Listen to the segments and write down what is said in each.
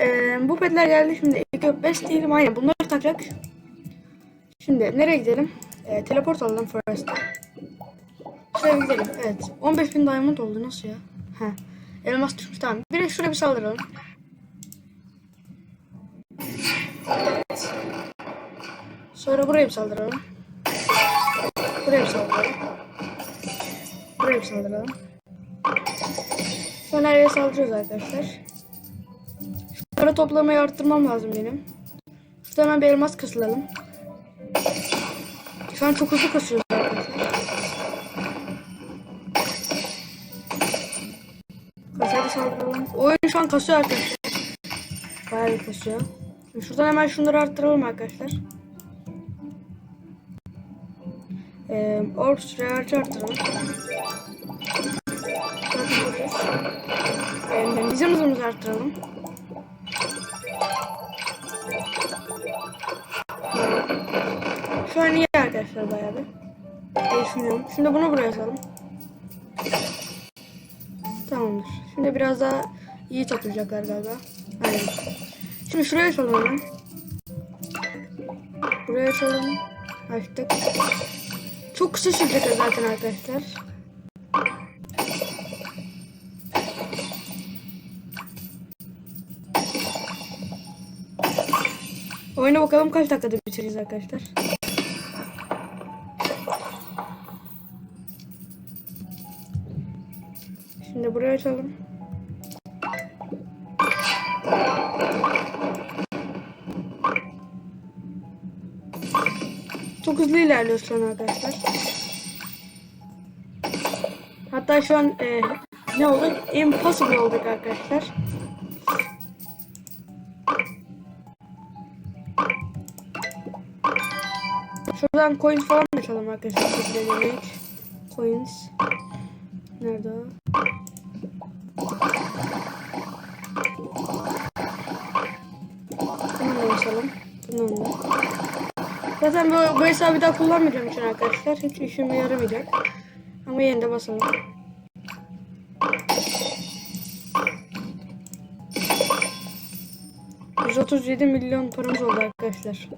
e, bu petler geldi şimdi. İlk yok 5 değilim aynen bunları takacak. Şimdi nereye gidelim? E, teleport alalım first. Şuraya gidelim. Evet. 15.000 diamond oldu nasıl ya? Ha. Elmas düşmüş tamam. Bir şuraya bir saldıralım. Sonra buraya bir saldıralım. Buraya bir saldıralım. Buraya bir saldıralım. Sonra her yere saldırıyoruz arkadaşlar. Şunları toplamayı arttırmam lazım benim. Şuradan hemen bir elmas kasılalım. Şu an çok hızlı kasıyoruz arkadaşlar. Oyun şu an kasıyor arkadaşlar. Bayağı bir kasıyor. Şimdi şuradan hemen şunları arttıralım arkadaşlar. Ee, Orbs Rearch'ı arttıralım. Ee, bizim hızımızı arttıralım. Şu an iyi arkadaşlar bayağı bir. Düşünüyorum. Şimdi bunu buraya atalım. Tamamdır. Şimdi biraz daha iyi toplayacaklar galiba. Aynen. Şimdi şuraya açalım. Buraya açalım. Açtık. Çok kısa sürecek zaten arkadaşlar. Oyuna bakalım kaç dakikada bitireceğiz arkadaşlar. Şimdi buraya açalım. Çok hızlı ilerliyoruz şu an arkadaşlar. Hatta şu an e, ne olduk? Impossible olduk arkadaşlar. Şuradan coins falan açalım arkadaşlar. Coins. Nerede o? Da. Zaten bu, bu hesabı bir daha kullanmayacağım için arkadaşlar. Hiç işime yaramayacak. Ama yine de basalım. ...137 milyon paramız oldu arkadaşlar.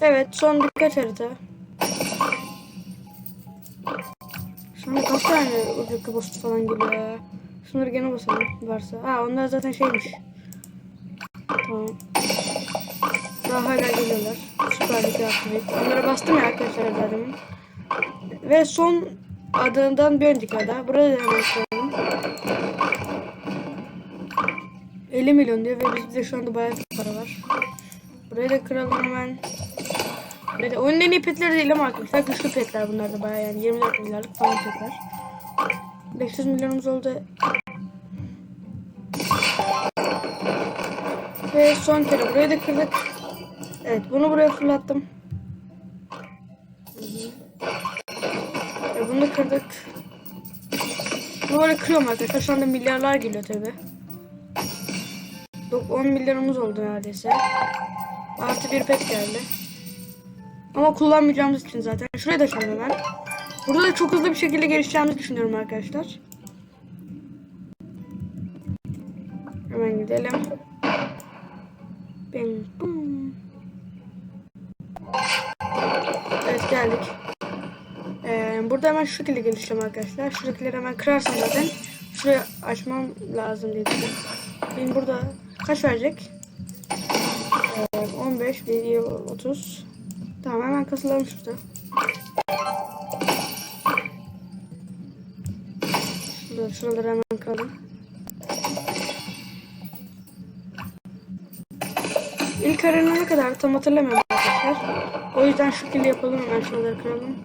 Evet son birkaç harita. Sonra kaç tane ucuk post falan geliyor ya. Şunları gene basalım varsa. Ha onlar zaten şeymiş. Tamam. Daha hala geliyorlar. Süper Lig'e aktivite. Onlara bastım ya arkadaşlar adamın. Ve son adından bir önceki ada. Burada da hemen koyalım. 50 milyon diyor ve bizde şu anda bayağı para var. Burayı da kıralım hemen. Böyle oyunun en iyi petleri değil ama arkadaşlar güçlü petler bunlar da bayağı yani 24 milyarlık falan petler. 500 milyonumuz oldu. Ve son kere burayı da kırdık. Evet bunu buraya fırlattım. Ve bunu da kırdık. Bunu böyle kırıyorum arkadaşlar. Şu anda milyarlar geliyor tabi. 10 milyonumuz oldu neredeyse. Artı bir pet geldi. Ama kullanmayacağımız için zaten. Şuraya da açalım hemen. Burada da çok hızlı bir şekilde gelişeceğimizi düşünüyorum arkadaşlar. Hemen gidelim. Bing, boom. Geldik. Ee, burada hemen şu şekilde gelişeceğim arkadaşlar. Şuradakileri hemen kırarsam zaten. Şuraya açmam lazım diye düşünüyorum. Benim burada kaç verecek? Ee, 15, 1, 30. Tamam hemen kasılalım şurada. Şurada, şuraları hemen kıralım. İlk arena ne kadar tam hatırlamıyorum arkadaşlar. O yüzden şekilde yapalım hemen şuraları kıralım.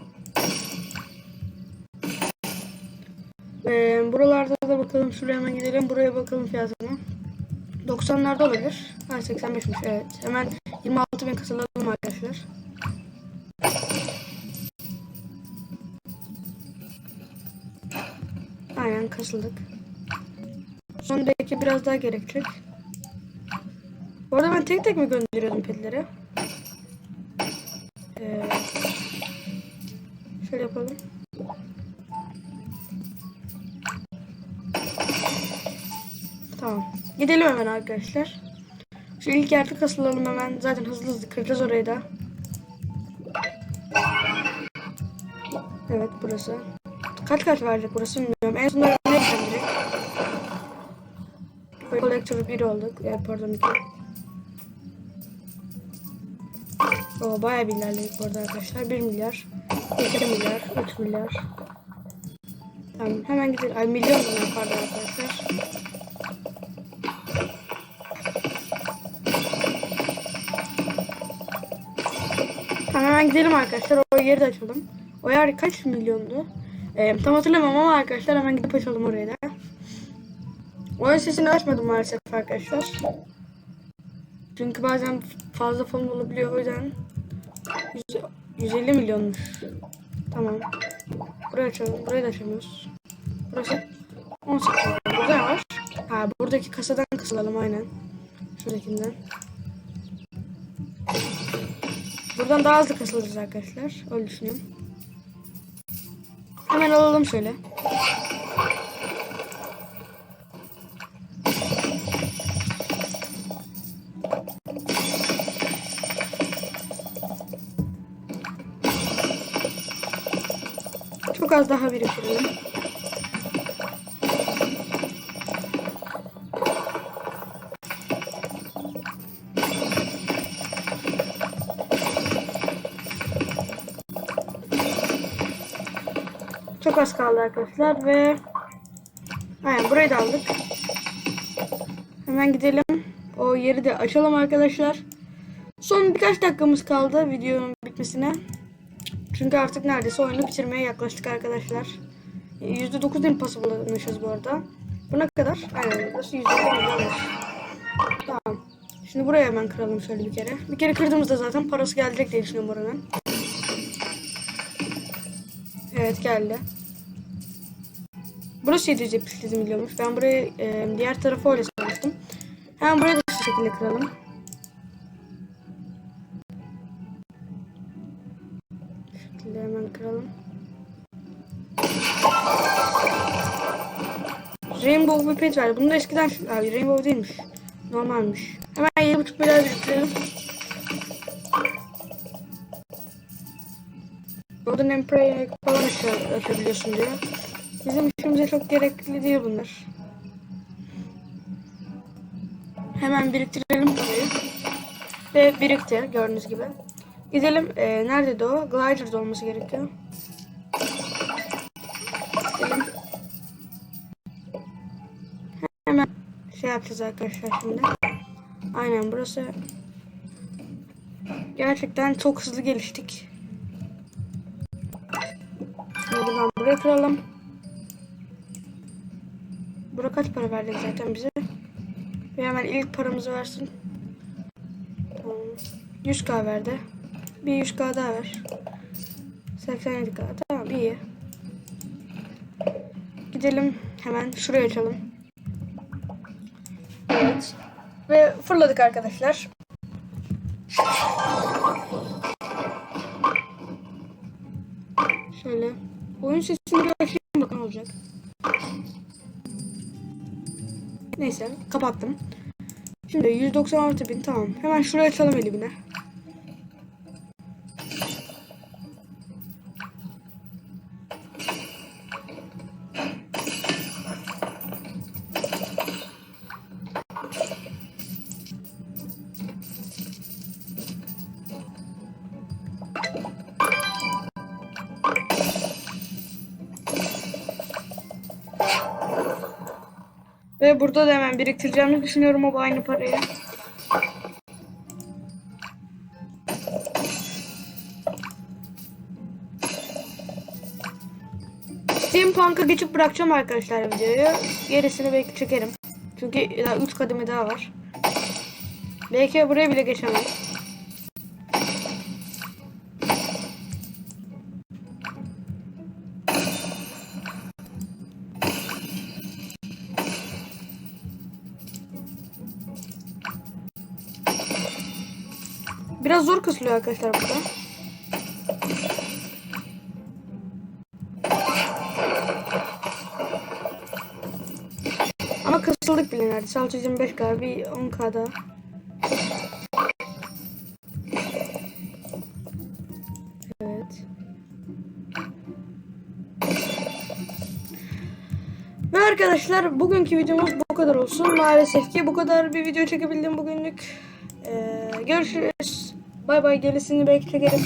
Ee, buralarda da bakalım şuraya hemen gidelim. Buraya bakalım fiyatına. 90'larda olabilir. Ha 85'miş evet. Hemen 26 bin kasalalım arkadaşlar. Aynen kasıldık. Son belki biraz daha gerekecek. Bu arada ben tek tek mi gönderiyordum petleri? Ee, şöyle yapalım. Tamam. Gidelim hemen arkadaşlar. Şu ilk yerde kasılalım hemen. Zaten hızlı hızlı kıracağız orayı da. Evet burası. Kaç kaç verecek burası bilmiyorum. En sonunda ne direkt? Collector 1 olduk. Evet pardon 2. Oo bayağı bir ilerledik bu arada arkadaşlar. 1 milyar, 2 milyar, 3 milyar. Tamam hemen gidelim. Ay milyon bunlar pardon arkadaşlar. Tamam hemen gidelim arkadaşlar. O yeri de açalım. O yer kaç milyondu? Ee, tam hatırlamam ama arkadaşlar hemen gidip açalım orayı da. Oyun sesini açmadım maalesef arkadaşlar. Çünkü bazen fazla falan olabiliyor o yüzden 100 150 milyonmuş. Tamam. Burayı açalım. Burayı da açamıyoruz. Burası 18 milyon. Burada var? Ha buradaki kasadan kısılalım aynen. Şuradakinden. Buradan daha hızlı kasılırız arkadaşlar. Öyle düşünüyorum. Hemen alalım şöyle. Çok az daha biriktirelim. Çok az kaldı arkadaşlar ve Aynen burayı da aldık. Hemen gidelim. O yeri de açalım arkadaşlar. Son birkaç dakikamız kaldı videonun bitmesine. Çünkü artık neredeyse oyunu bitirmeye yaklaştık arkadaşlar. %9 impossible'mışız bu arada. Bu ne kadar? Aynen burası %9 Tamam. Şimdi buraya hemen kıralım şöyle bir kere. Bir kere kırdığımızda zaten parası gelecek diye düşünüyorum oranın. Evet geldi. Burası 778 milyonmuş. Ben burayı e, diğer tarafı öyle sanmıştım. Hemen burayı da şu şekilde kıralım. Rainbow pet var. Bunu da eskiden abi Rainbow değilmiş. Normalmiş. Hemen 7.5 milyar biriktirelim. Golden Emperor'e falan aşağı atabiliyorsun diyor. Bizim işimize çok gerekli değil bunlar. Hemen biriktirelim parayı. Ve birikti gördüğünüz gibi. Gidelim. E, nerede o? Glider'da olması gerekiyor. Yapacağız arkadaşlar şimdi. Aynen burası. Gerçekten çok hızlı geliştik. Buradan buraya kıralım. Bura kaç para verecek zaten bize? Ve hemen ilk paramızı versin. Tamam. 100k verdi. Bir 100k daha ver. 87k. Tamam iyi. Gidelim hemen şuraya açalım. Evet. Ve fırladık arkadaşlar. Şöyle. Oyun sesini bir açayım bakın olacak. Neyse kapattım. Şimdi 196 bin tamam. Hemen şuraya açalım elimine. Ve burada da hemen biriktireceğimi düşünüyorum o aynı parayı. Steampunk'a geçip bırakacağım arkadaşlar videoyu. Gerisini belki çekerim. Çünkü daha 3 kademe daha var. Belki buraya bile geçemem. Biraz zor kasılıyor arkadaşlar burada. Ama kasıldık bile neredeyse. 625k bir 10k daha. Evet. Ve arkadaşlar bugünkü videomuz bu kadar olsun. Maalesef ki bu kadar bir video çekebildim bugünlük. Ee, görüşürüz. Bay bay. Gerisini belki çekerim.